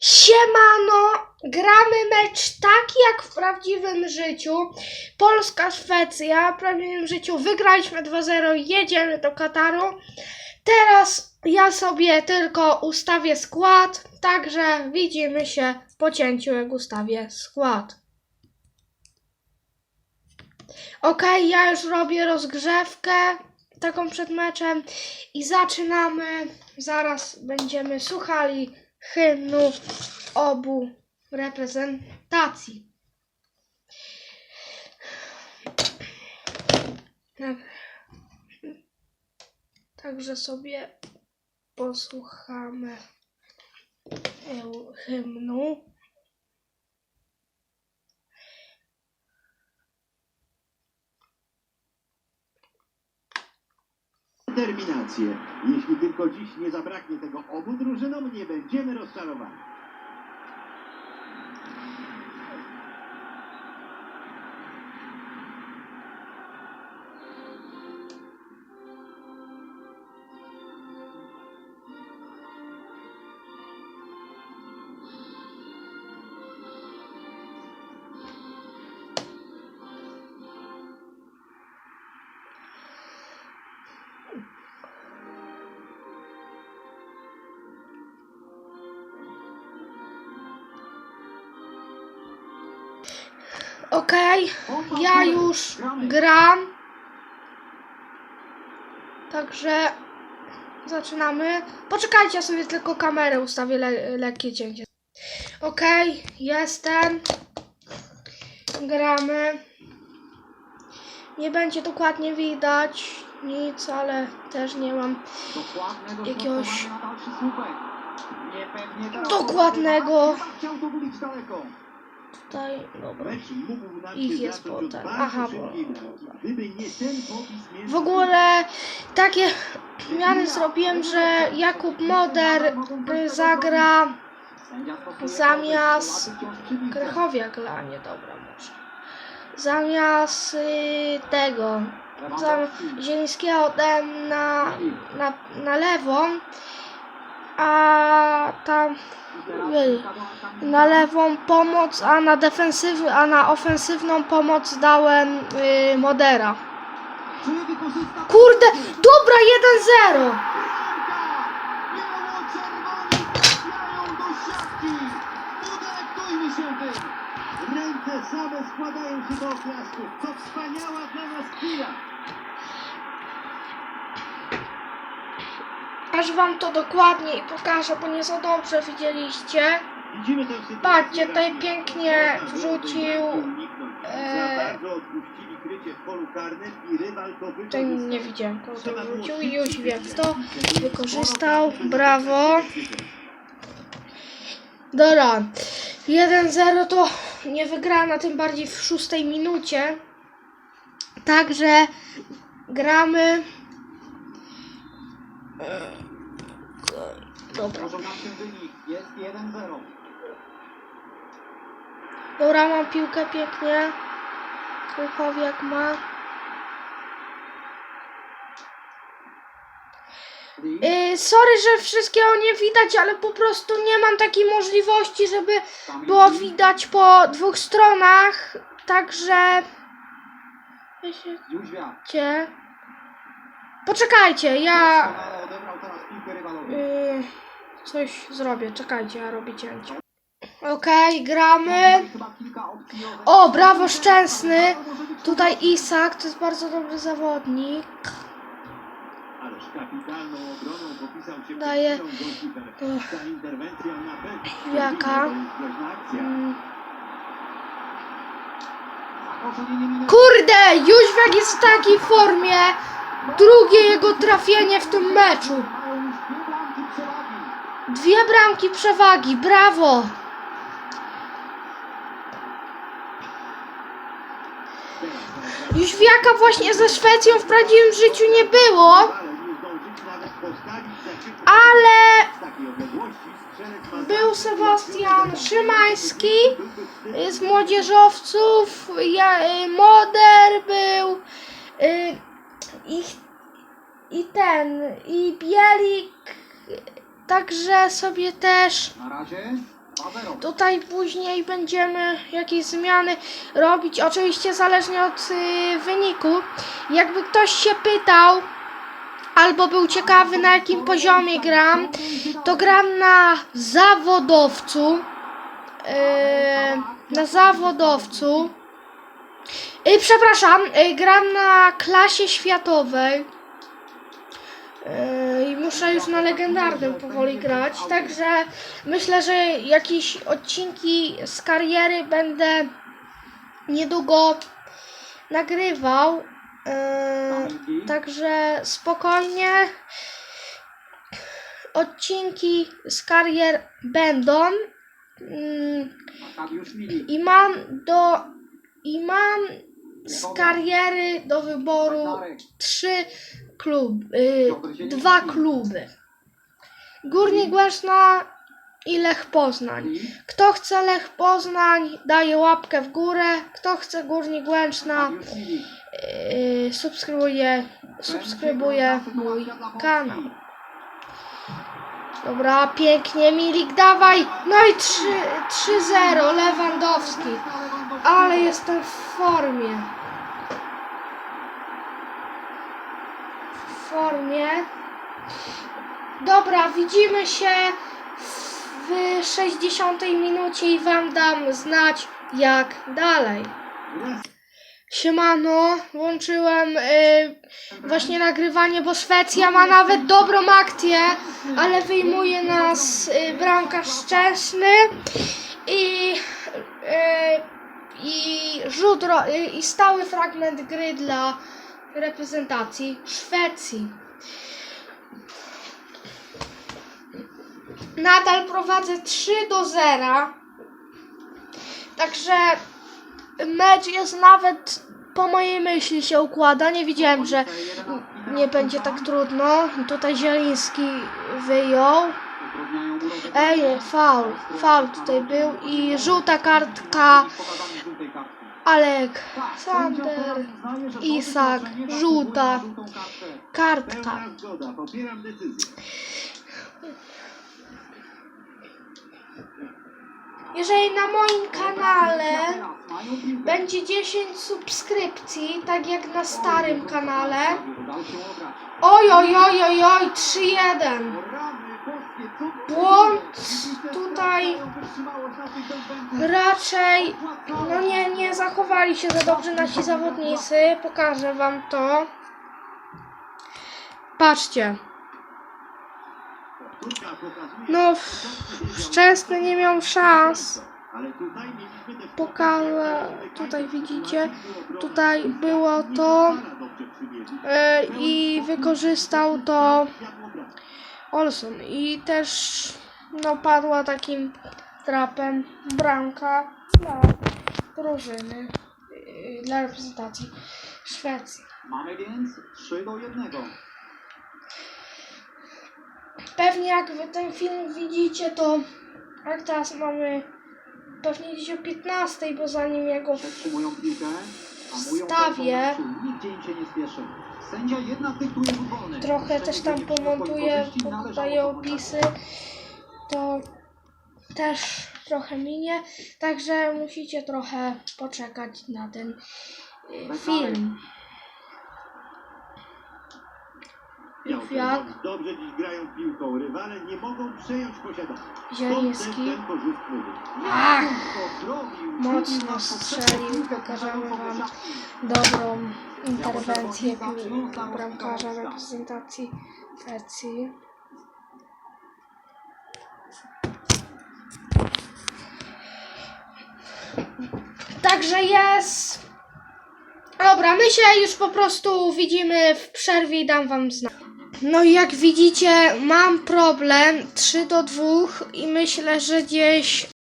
Siemano, gramy mecz taki jak w prawdziwym życiu. Polska-Szwecja, w prawdziwym życiu wygraliśmy 2-0, jedziemy do Kataru. Teraz ja sobie tylko ustawię skład, także widzimy się po cięciu jak ustawię skład. Ok, ja już robię rozgrzewkę taką przed meczem i zaczynamy. Zaraz będziemy słuchali hymnu obu reprezentacji. Tak. Także sobie posłuchamy eu- hymnu. Determinację. Jeśli tylko dziś nie zabraknie tego obu drużynom, nie będziemy rozczarowani. Okej, ja już gram. Także zaczynamy. Poczekajcie, ja sobie tylko kamerę ustawię, le lekkie cięcie. Okej, jestem. Gramy. Nie będzie dokładnie widać nic, ale też nie mam Jakiegoś dokładnego Tutaj. Dobra. Ich jest potem. Aha, bo- W ogóle takie zmiany zrobiłem, że Jakub Moder y, zagra zamiast. Krychowiak, a nie dobra może. Zamiast y, tego, zam, Zielińskiego na, na, na lewą, a tam na lewą pomoc, a na defensyw, a na ofensywną pomoc dałem y, Modera. Kurde, dobra, 1-0. Biało-czerwoni trafiają do siatki! Udelektujmy się tym! Ręce same składają się do oklasku. To wspaniała dla nas! Aż wam to dokładniej pokażę, bo nie za dobrze widzieliście. Patrzcie, tutaj pięknie wrzucił, e, i Tutaj nie widziałem, kogo to wrzucił i szybciej Jóźwiak to wyjechać. wykorzystał. Brawo. Dobra, 1-0 to nie wygrana, tym bardziej w szóstej minucie. Także gramy. Dobra. Może się wynik. Jest 1-0. Dobra, mam piłkę pięknie. Krychowiak ma. Yy, sorry, że wszystkiego nie widać, ale po prostu nie mam takiej możliwości, żeby było widać po dwóch stronach. Także. Wiecie. Poczekajcie, ja Doskonale odebrał teraz piłkę rywalowi. Yy, coś zrobię. Czekajcie, ja robię cięcie. Okej, gramy. Opcji odebrał. O, brawo, szczęsny. Tutaj Isak, to jest bardzo dobry zawodnik. Uch. Pewno Jaka? Mm. Kurde, Jóźwiak jest w takiej formie. Drugie jego trafienie w tym meczu. Już dwie bramki przewagi. Brawo. Jóźwiaka właśnie ze Szwecją w prawdziwym życiu nie było, Ale był Sebastian Szymański z młodzieżowców, ja, y, Moder był y, i, i ten, i Bielik, także sobie też Tutaj później będziemy jakieś zmiany robić, oczywiście zależnie od y, wyniku. Jakby ktoś się pytał, albo był ciekawy na jakim poziomie gram, to gram na zawodowcu. Yy, na zawodowcu. Yy, przepraszam, yy, gram na klasie światowej. Yy, I muszę już na legendarnym powoli grać. Także myślę, że jakieś odcinki z kariery będę niedługo nagrywał. Yy, także spokojnie. Odcinki z karier będą. Yy, I mam do. I mam z kariery do wyboru trzy kluby. Dwa kluby. Górnik Łęczna i Lech Poznań. Kto chce Lech Poznań, daje łapkę w górę. Kto chce Górnik Łęczna, yy, subskrybuje, subskrybuje mój kanał. Dobra, pięknie, Milik, dawaj! No i 3 3-0, Lewandowski. Ale jestem w formie. W formie. Dobra, widzimy się w 60 minucie i wam dam znać jak dalej. Siemano, włączyłem y, właśnie nagrywanie, bo Szwecja ma nawet dobrą akcję, ale wyjmuje nas y, bramkarz Szczęsny i, y, i rzut ro, y, i stały fragment gry dla reprezentacji Szwecji. Nadal prowadzę 3 do 0. Także mecz jest nawet po mojej myśli się układa. Nie widziałem, że nie będzie tak trudno. Tutaj Zieliński wyjął. Ej, faul. Faul tutaj był i żółta kartka Alek, Sander, Isak, żółta kartka. Jeżeli na moim kanale będzie 10 subskrypcji, tak jak na starym kanale, oj, oj, oj, oj, oj, 3-1. Błąd tutaj raczej, no nie, nie zachowali się za dobrze nasi zawodnicy. Pokażę wam to. Patrzcie. No, Szczęsny nie miał szans. Pokażę, tutaj widzicie, tutaj było to e, i wykorzystał to Olson i też no padła takim trapem bramka dla drużyny, y, dla reprezentacji Szwecji. Mamy więc 3 do 1. Pewnie jak wy ten film widzicie, to jak teraz mamy pewnie gdzieś o 15, bo zanim ja go Przetrzymują piłkę. hamują Wstawię. tempo meczu, Nigdzie im się nie spieszy. Sędzia jednak dyktuje rzut wolny. trochę też tam pomontuję, podaję opisy, to też trochę minie, także musicie trochę poczekać na ten y, film. Jak Dobrze dziś grają piłką. Rywale nie mogą przejąć posiadania. Zieliński. Stąd ten. Ach, mocno strzelił. poprzednią Pokażemy wam szatni. dobrą interwencję pił- bramkarza reprezentacji Szwecji. Także jest. Dobra, my się już po prostu widzimy w przerwie i dam wam znać. No i jak widzicie, mam problem 3 do 2 i myślę, że gdzieś